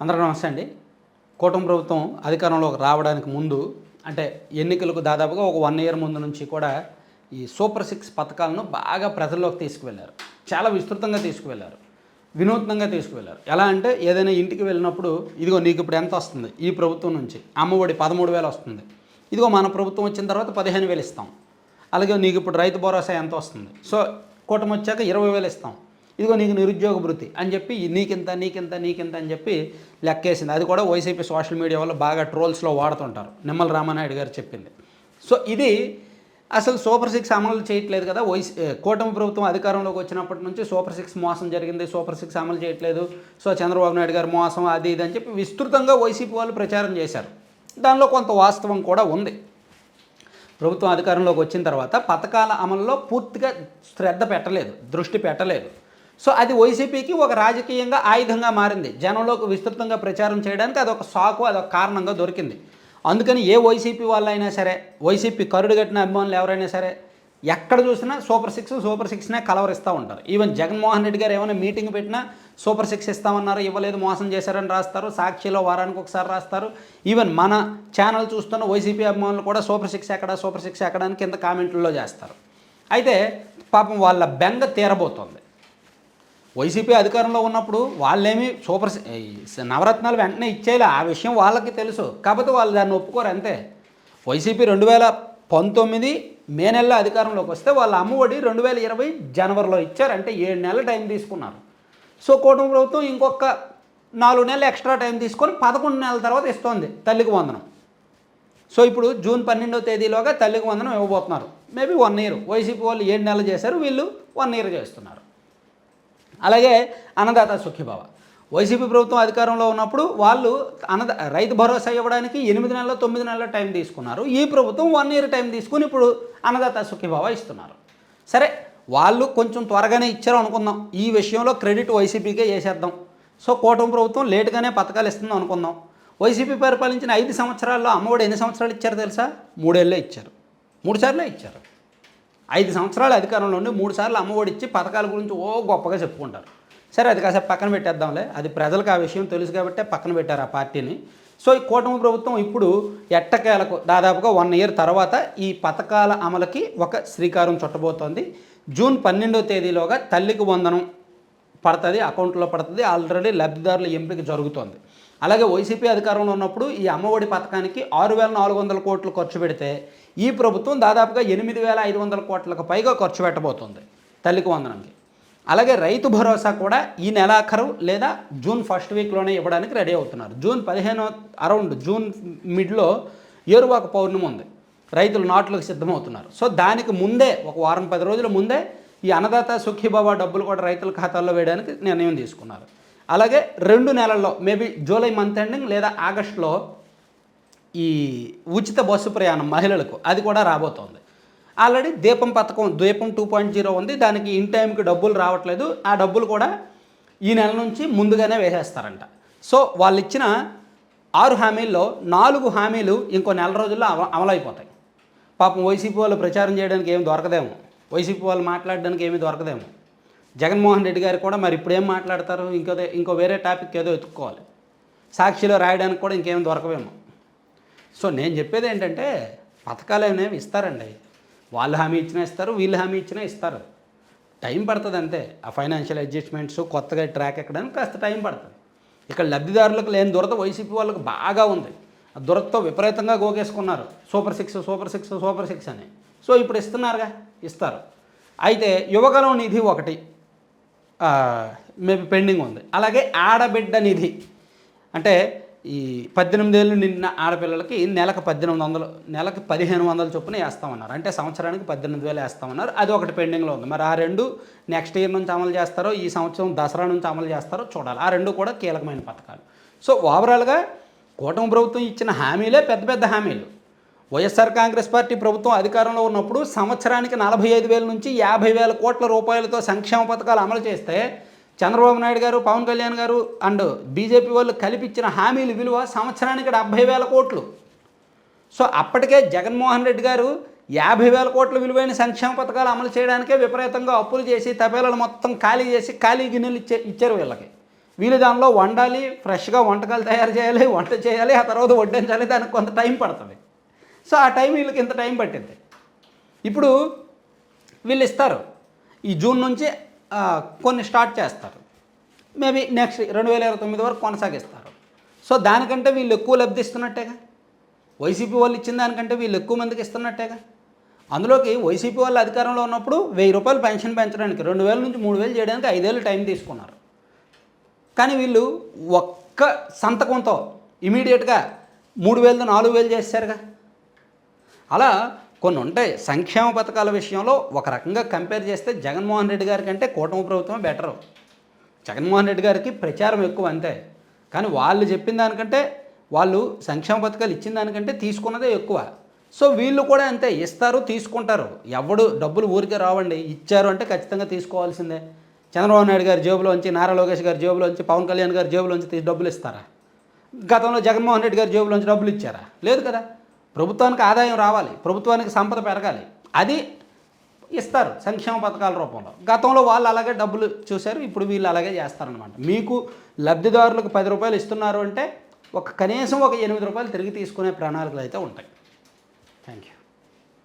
అందరూ నమస్తే అండి. కూటమి ప్రభుత్వం అధికారంలోకి రావడానికి ముందు అంటే ఎన్నికలకు దాదాపుగా ఒక వన్ ఇయర్ ముందు నుంచి కూడా ఈ సూపర్ సిక్స్ పథకాలను బాగా ప్రజల్లోకి తీసుకువెళ్ళారు చాలా విస్తృతంగా తీసుకువెళ్ళారు వినూత్నంగా తీసుకువెళ్ళారు ఎలా అంటే ఏదైనా ఇంటికి వెళ్ళినప్పుడు ఇదిగో నీకు ఇప్పుడు ఎంత వస్తుంది? ఈ ప్రభుత్వం నుంచి. అమ్మఒడి పదమూడు వేలు వస్తుంది. ఇదిగో మన ప్రభుత్వం వచ్చిన తర్వాత పదిహేను వేలు ఇస్తాం. అలాగే నీకు ఇప్పుడు రైతు భరోసా ఎంత వస్తుంది? సో కూటమి వచ్చాక ఇరవై వేలు ఇస్తాం. ఇదిగో నీకు నిరుద్యోగ భృతి అని చెప్పి నీకింత నీకింత నీకింత అని చెప్పి లెక్కేసింది. అది కూడా వైసీపీ సోషల్ మీడియా వల్ల బాగా ట్రోల్స్లో వాడుతుంటారు. నిమ్మల రామానాయుడు గారు చెప్పింది. సో ఇది అసలు సూపర్ సిక్స్ అమలు చేయట్లేదు కదా వైసీ కూటమి ప్రభుత్వం అధికారంలోకి వచ్చినప్పటి నుంచి సూపర్ సిక్స్ మోసం జరిగింది సూపర్ సిక్స్ అమలు చేయట్లేదు. సో చంద్రబాబు నాయుడు గారు మోసం అది ఇది అని చెప్పి విస్తృతంగా వైసీపీ వాళ్ళు ప్రచారం చేశారు. దానిలో కొంత వాస్తవం కూడా ఉంది. ప్రభుత్వం అధికారంలోకి వచ్చిన తర్వాత పథకాల అమలులో పూర్తిగా శ్రద్ధ పెట్టలేదు దృష్టి పెట్టలేదు. సో అది వైసీపీకి ఒక రాజకీయంగా ఆయుధంగా మారింది. జనంలోకి విస్తృతంగా ప్రచారం చేయడానికి అదొక సాకు అదొక కారణంగా దొరికింది. అందుకని ఏ వైసీపీ వాళ్ళైనా సరే వైసీపీ కరుడు కట్టిన అభిమానులు ఎవరైనా సరే ఎక్కడ చూసినా సూపర్ సిక్స్ సూపర్ సిక్స్నే కలవరిస్తూ ఉంటారు. ఈవెన్ జగన్మోహన్ రెడ్డి గారు ఏమైనా మీటింగ్ పెట్టినా సూపర్ సిక్స్ ఇస్తామన్నారు ఇవ్వలేదు మోసం చేశారని రాస్తారు సాక్షిలో వారానికి ఒకసారి రాస్తారు. ఈవెన్ మన ఛానల్ చూస్తున్న వైసీపీ అభిమానులు కూడా సూపర్ సిక్స్ ఎక్కడ సూపర్ సిక్స్ ఎక్కడ అని కింద కామెంట్లలో చేస్తారు. అయితే పాపం వాళ్ళ బెంగ తీరబోతోంది. వైసీపీ అధికారంలో ఉన్నప్పుడు వాళ్ళేమి సూపర్ నవరత్నాలు వెంటనే ఇచ్చేయాలి. ఆ విషయం వాళ్ళకి తెలుసు. కాకపోతే వాళ్ళు దాన్ని ఒప్పుకోరు అంతే. వైసీపీ రెండు వేల పంతొమ్మిది మే నెలలో అధికారంలోకి వస్తే వాళ్ళ అమ్మఒడి రెండు వేల ఇరవై జనవరిలో ఇచ్చారు. అంటే ఏడు నెలల టైం తీసుకున్నారు. సో కూటమి ప్రభుత్వం ఇంకొక నాలుగు నెలలు ఎక్స్ట్రా టైం తీసుకొని పదకొండు నెలల తర్వాత ఇస్తోంది తల్లికి వందనం. సో ఇప్పుడు జూన్ పన్నెండవ తేదీలోగా తల్లికి వందనం ఇవ్వబోతున్నారు. Maybe one year. వైసీపీ వాళ్ళు ఏడు నెలలు చేశారు. వీళ్ళు వన్ ఇయర్ చేస్తున్నారు. అలాగే అన్నదాత సుఖీభావ. వైసీపీ ప్రభుత్వం అధికారంలో ఉన్నప్పుడు వాళ్ళు అన్నద రైతు భరోసా ఇవ్వడానికి ఎనిమిది నెలల తొమ్మిది నెలల టైం తీసుకున్నారు. ఈ ప్రభుత్వం వన్ ఇయర్ టైం తీసుకుని ఇప్పుడు అన్నదాత సుఖీభావ ఇస్తున్నారు. సరే వాళ్ళు కొంచెం త్వరగానే ఇచ్చారు అనుకుందాం. ఈ విషయంలో క్రెడిట్ వైసీపీకే చేసేద్దాం సో కూటమి ప్రభుత్వం లేటుగానే పథకాలు ఇస్తుందో అనుకుందాం. వైసీపీ పరిపాలించిన ఐదు సంవత్సరాల్లో అమ్మఒడి ఎన్ని సంవత్సరాలు ఇచ్చారు తెలుసా? మూడేళ్ళే ఇచ్చారు. మూడు సార్లే ఇచ్చారు. ఐదు సంవత్సరాలు అధికారంలో ఉండి మూడు సార్లు అమ్మఒడి ఇచ్చి పథకాల గురించి ఓ గొప్పగా చెప్పుకుంటారు. సరే అది కాసేపు పక్కన పెట్టేద్దాంలే. అది ప్రజలకు ఆ విషయం తెలుసు కాబట్టే పక్కన పెట్టారు ఆ పార్టీని. సో ఈ కూటమి ప్రభుత్వం ఇప్పుడు ఎట్టకేలకు దాదాపుగా వన్ ఇయర్ తర్వాత ఈ పథకాల అమలుకి ఒక శ్రీకారం చుట్టబోతోంది. జూన్ పన్నెండో తేదీలోగా తల్లికి వందనం పడుతుంది అకౌంట్లో పడుతుంది ఆల్రెడీ లబ్ధిదారుల ఎంపిక జరుగుతోంది. అలాగే వైసీపీ అధికారంలో ఉన్నప్పుడు ఈ అమ్మఒడి పథకానికి ఆరు వేల నాలుగు వందల కోట్లు ఖర్చు పెడితే ఈ ప్రభుత్వం దాదాపుగా ఎనిమిది వేల ఐదు వందల కోట్లకు పైగా ఖర్చు పెట్టబోతుంది. తల్లికి వందనంకి. అలాగే రైతు భరోసా కూడా ఈ నెలాఖరు లేదా జూన్ ఫస్ట్ వీక్లోనే ఇవ్వడానికి రెడీ అవుతున్నారు. జూన్ పదిహేను అరౌండ్ జూన్ మిడ్లో ఏరువాక పౌర్ణమి ఉంది. రైతులు నాట్లకు సిద్ధమవుతున్నారు. సో దానికి ముందే ఒక వారం పది రోజుల ముందే ఈ అన్నదాత సుఖీబాబా డబ్బులు కూడా రైతుల ఖాతాల్లో వేయడానికి నిర్ణయం తీసుకున్నారు. అలాగే రెండు నెలల్లో మేబీ జూలై మంత్ ఎండింగ్ లేదా ఆగస్టులో ఈ ఉచిత బస్సు ప్రయాణం మహిళలకు అది కూడా రాబోతోంది. ఆల్రెడీ దీపం పథకం దీపం టూ పాయింట్ జీరో ఉంది. దానికి ఇన్ టైంకి డబ్బులు రావట్లేదు. ఆ డబ్బులు కూడా ఈ నెల నుంచి ముందుగానే వేసేస్తారంట. సో వాళ్ళు ఇచ్చిన ఆరు హామీల్లో నాలుగు హామీలు ఇంకో నెల రోజుల్లో అమ అమలైపోతాయి. పాపం వైసీపీ వాళ్ళు ప్రచారం చేయడానికి ఏమి దొరకదేమో. వైసీపీ వాళ్ళు మాట్లాడడానికి ఏమీ దొరకదేమో. జగన్మోహన్ రెడ్డి గారు కూడా మరి ఇప్పుడు ఏం మాట్లాడతారు? ఇంకో ఇంకో వేరే టాపిక్ ఏదో ఎత్తుక్కోవాలి. సాక్షిలో రాయడానికి కూడా ఇంకేం దొరకవేమో. సో నేను చెప్పేది ఏంటంటే పథకాలు అనేవి ఇస్తారండి. వాళ్ళు హామీ ఇచ్చినా ఇస్తారు వీళ్ళు హామీ ఇచ్చినా ఇస్తారు. టైం పడుతుంది అంతే. ఆ ఫైనాన్షియల్ అడ్జస్ట్మెంట్స్ కొత్తగా ట్రాక్ ఎక్కడానికి కాస్త టైం పడుతుంది. ఇక్కడ లబ్ధిదారులకు లేని దురద వైసీపీ వాళ్ళకి బాగా ఉంది. ఆ దురదతో విపరీతంగా గోగేసుకున్నారు super six super six super six అని. సో ఇప్పుడు ఇస్తున్నారుగా? ఇస్తారు. అయితే యువకలం నిధి ఒకటి. మేబీ పెండింగ్ ఉంది. అలాగే ఆడబిడ్డ నిధి. అంటే ఈ పద్దెనిమిది ఏళ్ళు నిన్న ఆడపిల్లలకి నెలకు పద్దెనిమిది వందలు నెలకు పదిహేను వందల చొప్పున వేస్తామన్నారు. అంటే సంవత్సరానికి పద్దెనిమిది వేలు వేస్తామన్నారు. అది ఒకటి పెండింగ్లో ఉంది. మరి ఆ రెండు నెక్స్ట్ ఇయర్ నుంచి అమలు చేస్తారో ఈ సంవత్సరం దసరా నుంచి అమలు చేస్తారో చూడాలి. ఆ రెండు కూడా కీలకమైన పథకాలు. సో ఓవరాల్గా కూటమి ప్రభుత్వం ఇచ్చిన హామీలే పెద్ద పెద్ద హామీలు. వైఎస్ఆర్ కాంగ్రెస్ పార్టీ ప్రభుత్వం అధికారంలో ఉన్నప్పుడు సంవత్సరానికి నలభై ఐదు వేల నుంచి యాభై వేల కోట్ల రూపాయలతో సంక్షేమ పథకాలు అమలు చేస్తే చంద్రబాబు నాయుడు గారు పవన్ కళ్యాణ్ గారు అండ్ బీజేపీ వాళ్ళు కల్పించిన హామీల విలువ సంవత్సరానికి డెబ్బై వేల కోట్లు. సో అప్పటికే జగన్మోహన్ రెడ్డి గారు యాభై వేల కోట్ల విలువైన సంక్షేమ పథకాలు అమలు చేయడానికే విపరీతంగా అప్పులు చేసి తపేలను మొత్తం ఖాళీ చేసి ఖాళీ గిన్నెలు ఇచ్చే ఇచ్చారు వీళ్ళకి. వీళ్ళు దానిలో వండాలి ఫ్రెష్గా వంటకాలు తయారు చేయాలి వంట చేయాలి ఆ తర్వాత వడ్డించాలి దానికి కొంత టైం పడుతుంది. సో ఆ టైం వీళ్ళకి ఇంత టైం పట్టింది ఇప్పుడు వీళ్ళు ఇస్తారు. ఈ జూన్ నుంచి కొన్ని స్టార్ట్ చేస్తారు. మేబీ నెక్స్ట్ రెండు వేల ఇరవై తొమ్మిది వరకు కొనసాగిస్తారు. సో దానికంటే వీళ్ళు ఎక్కువ లబ్ధి ఇస్తున్నట్టేగా? వైసీపీ వాళ్ళు ఇచ్చిన దానికంటే వీళ్ళు ఎక్కువ మందికి ఇస్తున్నట్టేగా? అందులోకి వైసీపీ వాళ్ళు అధికారంలో ఉన్నప్పుడు వెయ్యి రూపాయలు పెన్షన్ పెంచడానికి రెండు వేల నుంచి మూడు వేలు చేయడానికి ఐదేళ్ళు టైం తీసుకున్నారు. కానీ వీళ్ళు ఒక్క సంతకంతో ఇమీడియట్గా మూడు వేలు నాలుగు వేలు చేశారుగా అలా కొన్ని ఉంటాయి సంక్షేమ పథకాల విషయంలో ఒక రకంగా కంపేర్ చేస్తే జగన్మోహన్ రెడ్డి గారి కంటే కూటమి ప్రభుత్వం బెటరు జగన్మోహన్ రెడ్డి గారికి ప్రచారం ఎక్కువ అంతే. కానీ వాళ్ళు చెప్పిన దానికంటే వాళ్ళు సంక్షేమ పథకాలు ఇచ్చిన దానికంటే తీసుకున్నదే ఎక్కువ. సో వీళ్ళు కూడా అంతే ఇస్తారు తీసుకుంటారు. ఎవడు డబ్బులు ఊరికే రావండి ఇచ్చారు అంటే ఖచ్చితంగా తీసుకోవాల్సిందే. చంద్రబాబు నాయుడు గారి జేబులోంచి నారా లోకేష్ గారి జేబులోంచి పవన్ కళ్యాణ్ గారి జేబులోంచి తీసి డబ్బులు ఇస్తారా? గతంలో జగన్మోహన్ రెడ్డి గారి జేబులోంచి డబ్బులు ఇచ్చారా? లేదు కదా. ప్రభుత్వానికి ఆదాయం రావాలి ప్రభుత్వానికి సంపద పెరగాలి అది ఇస్తారు సంక్షేమ పథకాల రూపంలో. గతంలో వాళ్ళు అలాగే డబ్బులు చూశారు ఇప్పుడు వీళ్ళు అలాగే చేస్తారనమాట మీకు లబ్ధిదారులకు పది రూపాయలు ఇస్తున్నారు అంటే ఒక కనీసం ఒక ఎనిమిది రూపాయలు తిరిగి తీసుకునే ప్రణాళికలు అయితే ఉంటాయి. Thank you